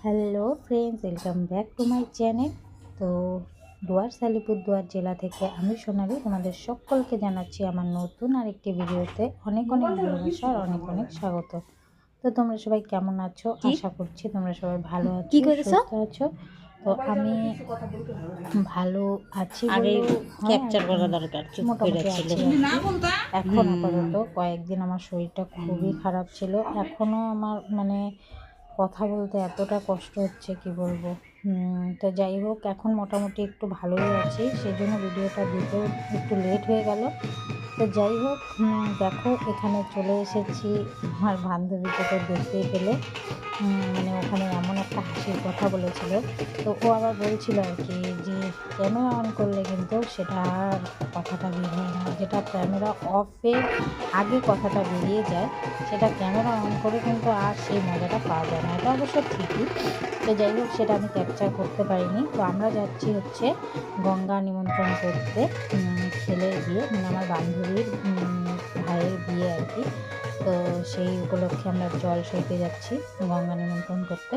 Hello friends welcome back to my channel তো দুয়ার সালিপুরদুয়ার জেলা থেকে আমি সোনালি তোমাদের সকলকে জানাচ্ছি আমার নতুন আরেকটি ভিডিওতে অনেক অনেক ভালোবাসা আর অনেক অনেক স্বাগত। তো তোমরা সবাই কেমন আছো? আশা করছি তোমরা সবাই ভালো আছো? সুস্থ আছো। তো আমি ভালো আছি আগে হ্যাঁ, ক্যাপচার করা দরকার এখন আপাতত কয়েকদিন আমার শরীরটা খুবই খারাপ ছিল। এখনও আমার মানে কথা বলতে এতটা কষ্ট হচ্ছে, কি বলব? তো যাই হোক, এখন মোটামুটি একটু ভালোই আছি সেই জন্য ভিডিওটা দিতেও একটু লেট হয়ে গেল। তো যাই হোক দেখো, এখানে চলে এসেছি আমার বান্ধবীকে তো দেখতেই পেলে। মানে ওখানে এমন একটা হাসির কথা বলেছিল। তো ও আবার বলছিল আর কি যে ক্যামেরা অন করলে কিন্তু সেটা কথাটা বের হয় না যেটা ক্যামেরা অফে আগে কথাটা বেরিয়ে যায় সেটা ক্যামেরা অন করে কিন্তু আর সেই মজাটা পাওয়া যায় না। এটা অবশ্য ঠিকই। তো যাই হোক সেটা আমি ক্যাপচার করতে পারিনি। তো আমরা যাচ্ছি হচ্ছে গঙ্গা নিমন্ত্রণ করতে উম, গিয়ে মানে আমার বান্ধবীর ভাইয়ের বিয়ে আর কি। তো সেই উপলক্ষে আমরা জল সইতে যাচ্ছি গঙ্গা নিমন্ত্রণ করতে।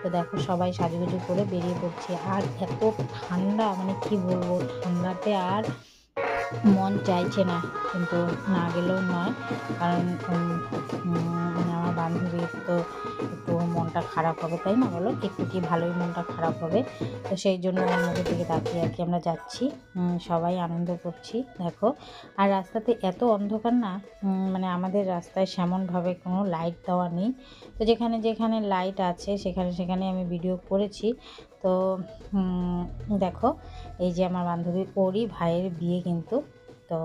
তো দেখো সবাই সাজুগুজু করে বেরিয়ে পড়ছি। আর এত ঠান্ডা মানে কি বলব, ঠান্ডাতে আর মন চাইছে না, কিন্তু না গেলেও নয়। কারণ মানে আমার বান্ধবীর তো একটু মনটা খারাপ হবে, তাই না বলো? একটু কি ভালোই মনটা খারাপ হবে? তো সেই জন্য আমাদের দিকে তাকিয়ে আর কি আমরা যাচ্ছি। সবাই আনন্দ করছি, দেখো। আর রাস্তাতে এত অন্ধকার না? মানে আমাদের রাস্তায় সেমনভাবে কোনো লাইট দেওয়া নেই। তো যেখানে যেখানে লাইট আছে, সেখানে সেখানে আমি ভিডিও করেছি। তো দেখো, এই যে আমার বান্ধবী ওরই ভাইয়ের বিয়ে কিন্তু। তো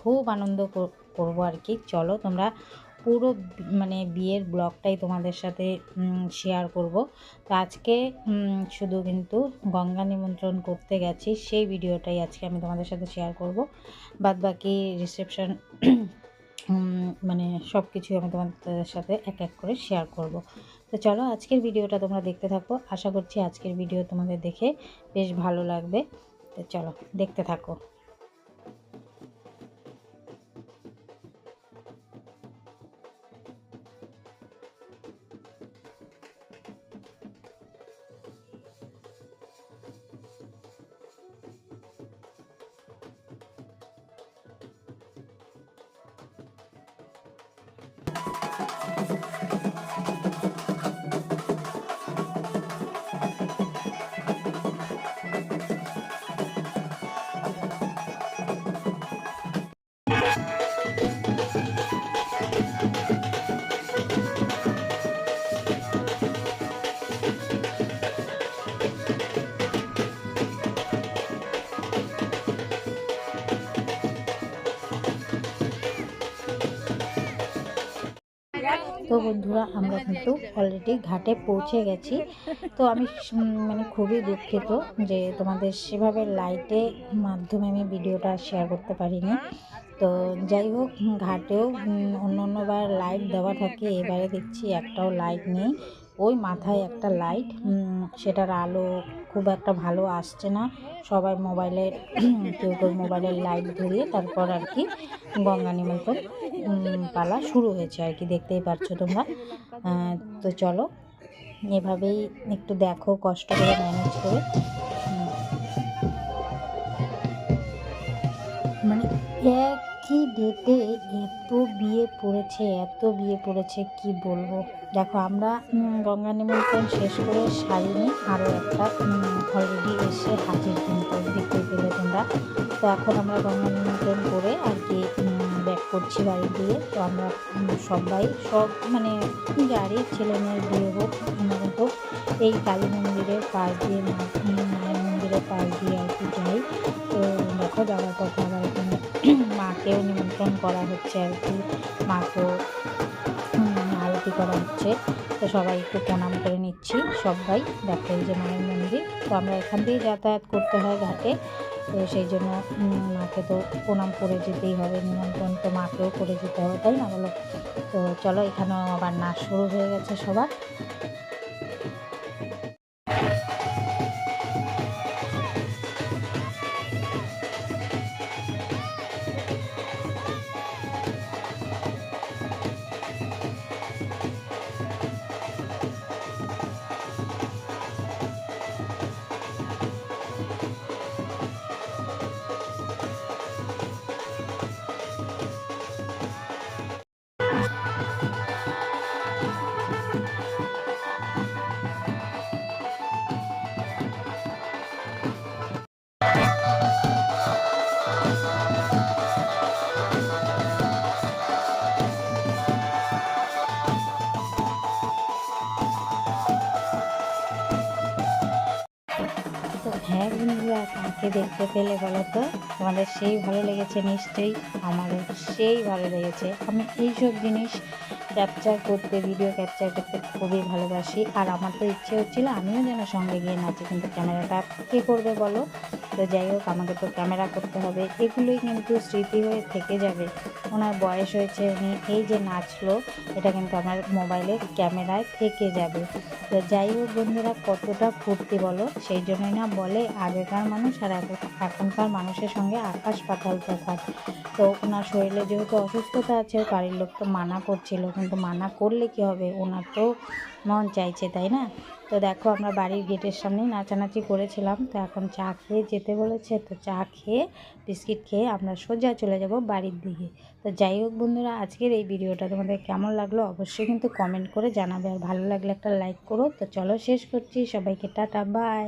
খুব আনন্দ করব আর কি। চলো তোমরা পুরো মানে বিয়ের ব্লগটাই তোমাদের সাথে শেয়ার করব। তো আজকে শুধু কিন্তু গঙ্গা নিমন্ত্রণ করতে গেছি, সেই ভিডিওটাই আজকে আমি তোমাদের সাথে শেয়ার করব। বাদ বাকি রিসেপশন মানে সব কিছুই আমি তোমাদের সাথে এক এক করে শেয়ার করব। তো চলো আজকের ভিডিওটা তোমরা দেখতে থাকো। আশা করছি আজকের ভিডিও তোমাদের দেখে বেশ ভালো লাগবে। তো চলো দেখতে থাকো। তো বন্ধুরা, আমরা কিন্তু অলরেডি ঘাটে পৌঁছে গেছি। তো আমি মানে খুবই দুঃখিত যে তোমাদের সেভাবে লাইটে মাধ্যমে আমি ভিডিওটা শেয়ার করতে পারিনি। তো যাই হোক, ঘাটেও অন্য অন্যবার লাইট দেওয়া থাকে, এবারে দেখছি একটাও লাইট নেই। ওই মাথায় একটা লাইট সেটার আলো খুব একটা ভালো আসছে না। সবাই মোবাইলে কেউ কেউ মোবাইলের লাইট ধরিয়ে তারপর আর কি গঙ্গা নিমন্ত্রণ পালা শুরু হয়েছে আর কি, দেখতেই পারছ তোমরা। তো চলো, এভাবেই একটু দেখো, কষ্ট করে ম্যানেজ করে। ডেটে এত বিয়ে পড়েছে, এত বিয়ে পড়েছে, কি বলব? দেখো, আমরা গঙ্গা নিমন্ত্রণ শেষ করে শাড়ি নিয়ে আরও একটা অলরেডি এসে হাজির দিন দেখতে পেলে তোমরা। তো এখন আমরা গঙ্গা নিমন্ত্রণ করে আর কি করছি বাড়ি দিয়ে তো আমরা সবাই সব মানে যারই ছেলে মেয়ের বিয়ে হোক হোক, এই কালী মন্দিরের পাশ দিয়ে মায়ের মন্দিরের পাশ দিয়ে আর কি যাই। তো দেখো যাওয়ার পথে আবার এখানে মাকেও নিমন্ত্রণ করা হচ্ছে আর কি। মাকেও আরতি করা হচ্ছে। তো সবাই একটু প্রণাম করে নিচ্ছি সবাই দেখো এই যে মায়ের মন্দির, তো আমরা এখান দিয়েই যাতায়াত করতে হয় ঘাটে। তো সেই জন্য মাকে তো প্রণাম করে যেতেই হবে, নিমন্ত্রণ তো মাকেও করে যেতে হবে, তাই না বলো? তো চলো এখানেও আবার নাচ শুরু হয়ে গেছে সবার। হ্যাঁ বন্ধুরা কাকে দেখতে পেলে বলো তো তোমাদের সেই ভালো লেগেছে, নিশ্চয়ই আমাদের সেই ভালো লেগেছে। আমি এইসব জিনিস ক্যাপচার করতে ভিডিও ক্যাপচার করতে খুবই ভালোবাসি। আর আমার তো ইচ্ছে হচ্ছিল আমিও যেন সঙ্গে গিয়ে নাচি, কিন্তু ক্যামেরাটা কে করবে বলো? তো যাই হোক, আমাকে তো ক্যামেরা করতে হবে। এগুলোই কিন্তু স্মৃতি হয়ে থেকে যাবে। ওনার বয়স হয়েছে, উনি এই যে নাচলো, এটা কিন্তু আমার মোবাইলে ক্যামেরায় থেকে যাবে। তো যাই হোক, বন্ধুরা, কতটা ফুর্তি বলো? সেই জন্যই না বলে আগেকার মানুষ আর এখনকার মানুষের সঙ্গে আকাশ পাতাল তফাৎ তো ওনার শরীরে যেহেতু অসুস্থতা আছে, বাড়ির লোক তো মানা করছিল, কিন্তু মানা করলে কি হবে? ওনার তো মন চাইছে, তাই না? তো দেখো আমরা বাড়ির গেটের সামনেই নাচানাচি করেছিলাম। তো এখন চা খেয়ে যেতে বলেছে, তো চা খেয়ে বিস্কিট খেয়ে আমরা সোজা চলে যাব বাড়ির দিকে। তো যাই হোক বন্ধুরা, আজকের এই ভিডিওটা তোমাদের কেমন লাগল অবশ্যই কিন্তু কমেন্ট করে জানাবে। আর ভালো লাগলে একটা লাইক করো। তো চলো শেষ করছি। সবাইকে টাটা, বাই।